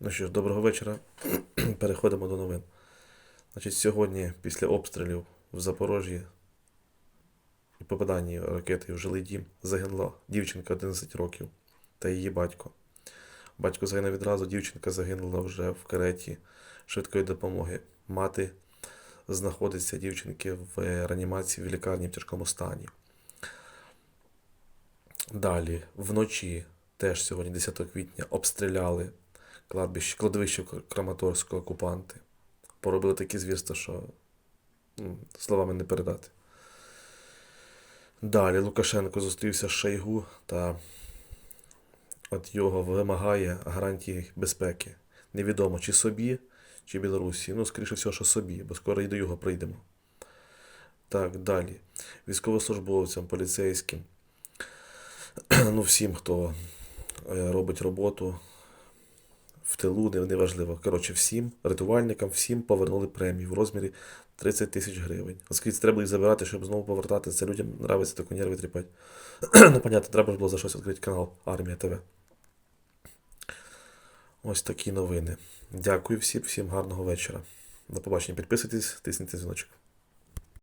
Ну що ж, доброго вечора. Переходимо до новин. Значить, сьогодні, після обстрілів в Запорожжі і попаданні ракети в жилий дім, загинула дівчинка 11 років та її батько. Батько загинув відразу, дівчинка загинула вже в кареті швидкої допомоги. Мати знаходиться дівчинки в реанімації в лікарні в тяжкому стані. Далі, вночі, теж сьогодні, 10 квітня, обстріляли кладбище, кладовище Краматорського окупанти. Поробили такі звірства, що словами не передати. Далі Лукашенко зустрівся з Шойгу та от його вимагає гарантії безпеки. Невідомо, чи собі, чи Білорусі. Ну, скоріше всього, що собі, бо скоро і до його прийдемо. Так, далі. Військовослужбовцям, поліцейським, ну, всім, хто е, робить роботу в тилу, неважливо. Коротше, всім рятувальникам, всім повернули премію в розмірі 30 тисяч гривень. Оскільки треба їх забирати, щоб знову повертати, це людям нравиться таку нерви тріпати. ну, понятно, треба ж було за щось відкрити канал Армія ТВ. Ось такі новини. Дякую всім, всім гарного вечора. До побачення. Підписуйтесь, тисніть дзвіночок.